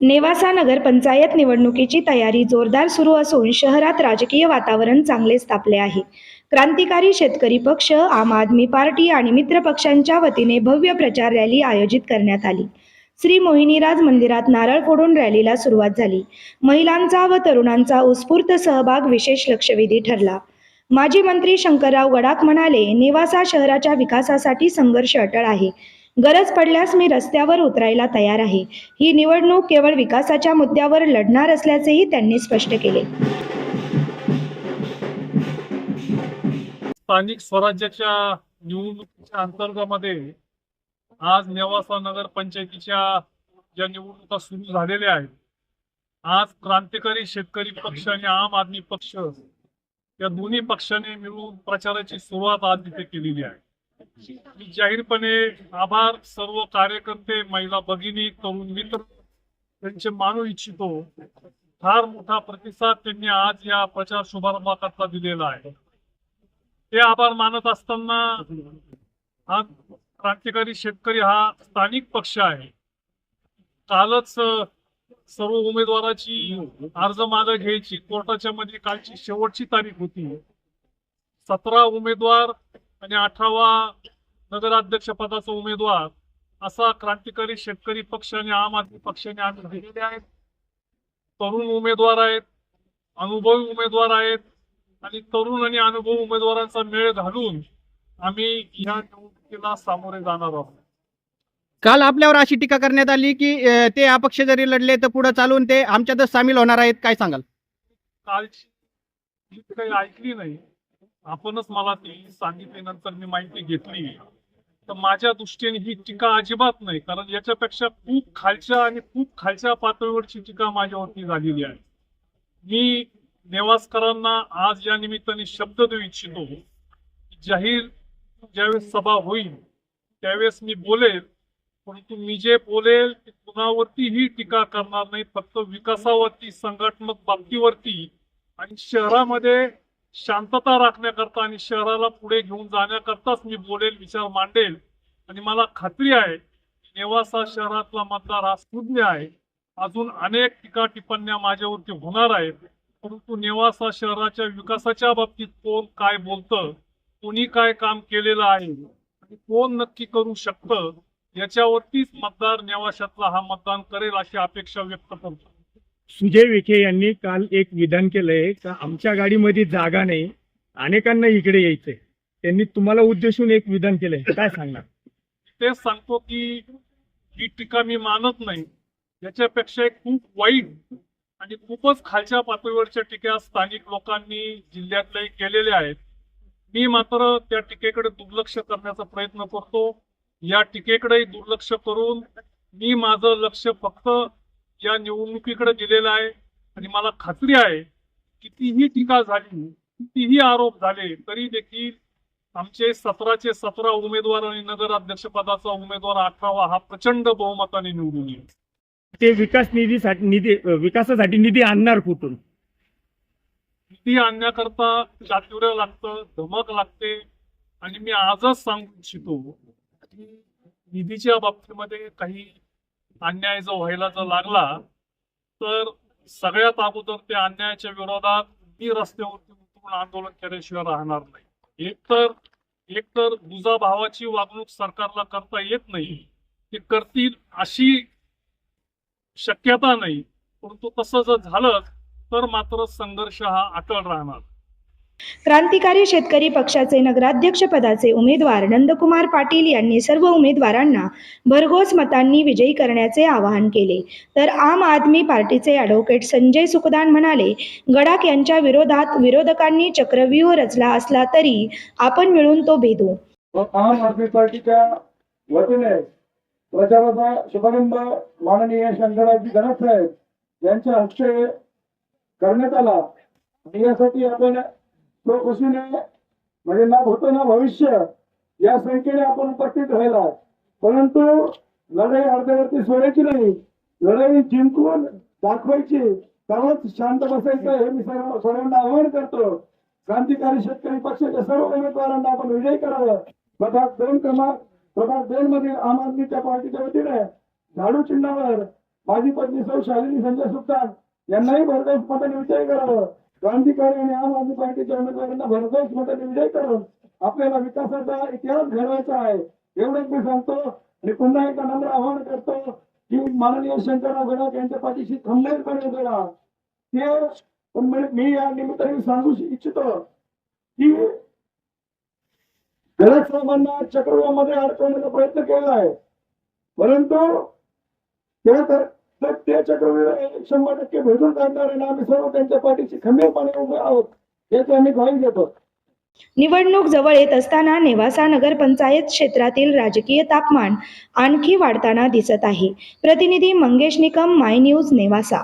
नेवासा नगरपंचायत निवडणुकीची तयारी जोरदार सुरू असून शहरात राजकीय वातावरण चांगलेच तापले आहे. क्रांतिकारी शेतकरी पक्ष आम आदमी पार्टी आणि मित्र पक्षांच्या वतीने भव्य प्रचार रॅली आयोजित करण्यात आली. श्री मोहिनीराज मंदिरात नारळ फोडून रॅलीला सुरुवात झाली. महिलांचा व तरुणांचा उत्स्फूर्त सहभाग विशेष लक्षवेधी ठरला. माजी मंत्री शंकरराव गडाख म्हणाले नेवासा शहराच्या विकासासाठी संघर्ष अटळ आहे. गरज पडल्यास मी रस्त्यावर उतरायला तयार आहे. ही निवडणूक केवळ विकासाच्या मुद्द्यावर लढणार असल्याचेही त्यांनी स्पष्ट केले. स्थानिक स्वराज्याच्या निवडणुकीच्या अंतर्गतमध्ये आज नेवासा नगर पंचायतीच्या ज्या निवडणुका सुरू झालेल्या आहेत आज क्रांतिकारी शेतकरी पक्ष आणि आम आदमी पक्ष या दोन्ही पक्षाने मिळून प्रचाराची सुरुवात आज तिथे केलेली आहे. मी जाहीरपणे आभार सर्व कार्यकर्ते महिला भगिनी तरुण मित्र त्यांचे मानू इच्छितो. फार मोठा प्रतिसाद त्यांनी आज या प्रचार शुभारंभाकरता दिलेला आहे. ते आभार मानत असताना हा क्रांतिकारी शेतकरी हा स्थानिक पक्ष आहे. कालच सर्व उमेदवाराची अर्ज मागे घ्यायची. कोर्टाच्या मध्ये कालची शेवटची तारीख होती. सतरा उमेदवार आणि अठरावा नगराध्यक्ष पदाचा उमेदवार असा क्रांतिकारी शेतकरी पक्ष आणि आम आदमी पक्षाने आम्ही दिलेले आहेत. तरुण उमेदवार आहेत अनुभवी उमेदवार आहेत आणि तरुण आणि अनुभवी उमेदवारांचा मेळ घालून आम्ही या निवडणुकीला सामोरे जाणार आहोत. काल आपल्यावर अशी टीका करण्यात आली की ते अपक्ष जरी लढले तर पुढे चालून ते आमच्यातच सामील होणार आहेत काय सांगाल? कालची काही ऐकली नाही आपणच मला ती सांगितल्यानंतर मी माहिती घेतली. तर माझ्या दृष्टीने ही टीका अजिबात नाही कारण याच्यापेक्षा खूप खालच्या आणि खूप खालच्या पातळीवरची टीका माझ्यावरती झालेली आहे. मी नेवासकरांना आज या निमित्ताने शब्द देऊ इच्छितो जाहीर ज्यावेळेस सभा होईल त्यावेळेस मी बोलेल परंतु मी जे बोलेल ते कुणावरतीही टीका करणार नाही फक्त विकासावरती संघटनात्मक बाबतीवरती आणि शहरामध्ये शांतता राखण्याकरता आणि शहराला पुढे घेऊन जाण्याकरताच मी बोलेल विचार मांडेल. आणि मला खात्री आहे नेवासा शहरातला मतदार हा सुज्ञ आहे. अजून अनेक टीका टिप्पण्या माझ्यावरती होणार आहेत. परंतु नेवासा शहराच्या विकासाच्या बाबतीत कोण काय बोलतं कोणी काय काम केलेलं आहे आणि कोण नक्की करू शकतं याच्यावरतीच मतदार नेवाशातला हा मतदान करेल अशी अपेक्षा व्यक्त करतो. सुजय विखे यांनी काल एक विधान केलंय का आमच्या गाडीमध्ये जागा नाही अनेकांना इकडे यायचंय. त्यांनी तुम्हाला उद्देशून एक विधान केलंय. काय सांगणार? तेच सांगतो की ही टीका मी मानत नाही. याच्यापेक्षा एक खूप वाईट आणि खूपच खालच्या पातळीवरच्या टीका स्थानिक लोकांनी जिल्ह्यातले केलेल्या आहेत. मी मात्र त्या टीकेकडे दुर्लक्ष करण्याचा प्रयत्न करतो. या टीकेकडेही दुर्लक्ष करून मी माझं लक्ष फक्त या निवडणुकीकडे दिलेलं आहे आणि मला खात्री आहे कितीही टीका झाली कितीही आरोप झाले तरी देखील आमचे सतराचे सतरा उमेदवार आणि नगराध्यक्ष पदाचा उमेदवार अठरावा हा प्रचंड बहुमताने निवडून येईल. ते विकास निधीसाठी निधी विकासासाठी निधी आणणार कुठून? निधी आणण्याकरता चातुर्य लागतं धमक लागते आणि मी आजच सांगू इच्छितो की निधीच्या बाबतीमध्ये काही अन्याय जो व्हायला जर लागला तर सगळ्यात अगोदर त्या अन्यायाच्या विरोधात मी रस्त्यावरती उतरून आंदोलन केल्याशिवाय राहणार नाही. एकतर एकतर दुजा भावाची वागणूक सरकारला करता येत नाही ते करतील अशी शक्यता नाही परंतु तसं जर झालं तर मात्र संघर्ष हा अटळ राहणार. क्रांतिकारी शेतकरी पक्षाचे नगराध्यक्ष पदाचे उमेदवार नंदकुमार पाटील यांनी सर्व उमेदवारांना भरघोस मतांनी विजयी करण्याचे आवाहन केले. तर आम आदमी पार्टीचे ॲडव्होकेट संजय सुखदान म्हणाले गडाख यांच्या विरोधात विरोधकांनी चक्रव्यूह रचला असला तरी आपण मिळून तो भेदू. आम आदमी पार्टीच्या वतीने प्रचाराचा शुभारंभ माननीय शंकराजी गणेश साहेब यांच्या हस्ते करण्यात आला. आणि यासाठी आपण तो खुशीने म्हणजे ना भूतो ना भविष्य या संख्येने आपण उपस्थित राहिला. परंतु लढाई अर्ध्यावरती सोडायची नाही. लढाई जिंकून दाखवायची. तेव्हाच शांत बसायचं हे मी सर्व सर्वांना आवाहन करतो. क्रांतिकारी शेतकरी पक्षाच्या सर्व उमेदवारांना आपण विजय करावं. प्रभाग दोन क्रमांक प्रभाग दोन मधील आम आदमीच्या पार्टीच्या वतीने झाडू चिन्हावर माझी पत्नी सौ शालिनी संजय सुलतान यांनाही भरघोस मताने विजय करावं. क्रांतिकारी आणि आम आदमी पार्टीच्या उमेदवारांना भरघोस मताने विजय करून आपल्याला विकासाचा इतिहास घडवायचा आहे. एवढंच मी सांगतो आणि पुन्हा एकदा नम्र आवाहन करतो की माननीय शंकरराव गडाख यांच्या पाठीशी खंबीरपणे उभे राहा. ते पण मी- या निमित्ताने सांगू इच्छितो की गडाख साहेबांना चक्रव्यूहामध्ये अडकवण्याचा प्रयत्न केला आहे. परंतु ते तर तर चक्रव्यूह शंभर टक्के भेटून काढणार आणि आम्ही सर्व त्यांच्या पाठीशी खंबीरपणे उभे आहोत. याची आम्ही ग्वाही देतो निवडणूक जवळ येत असताना नेवासा नगरपंचायत क्षेत्रातील राजकीय तापमान आणखी वाढताना दिसत आहे. प्रतिनिधी मंगेश निकम माय न्यूज नेवासा.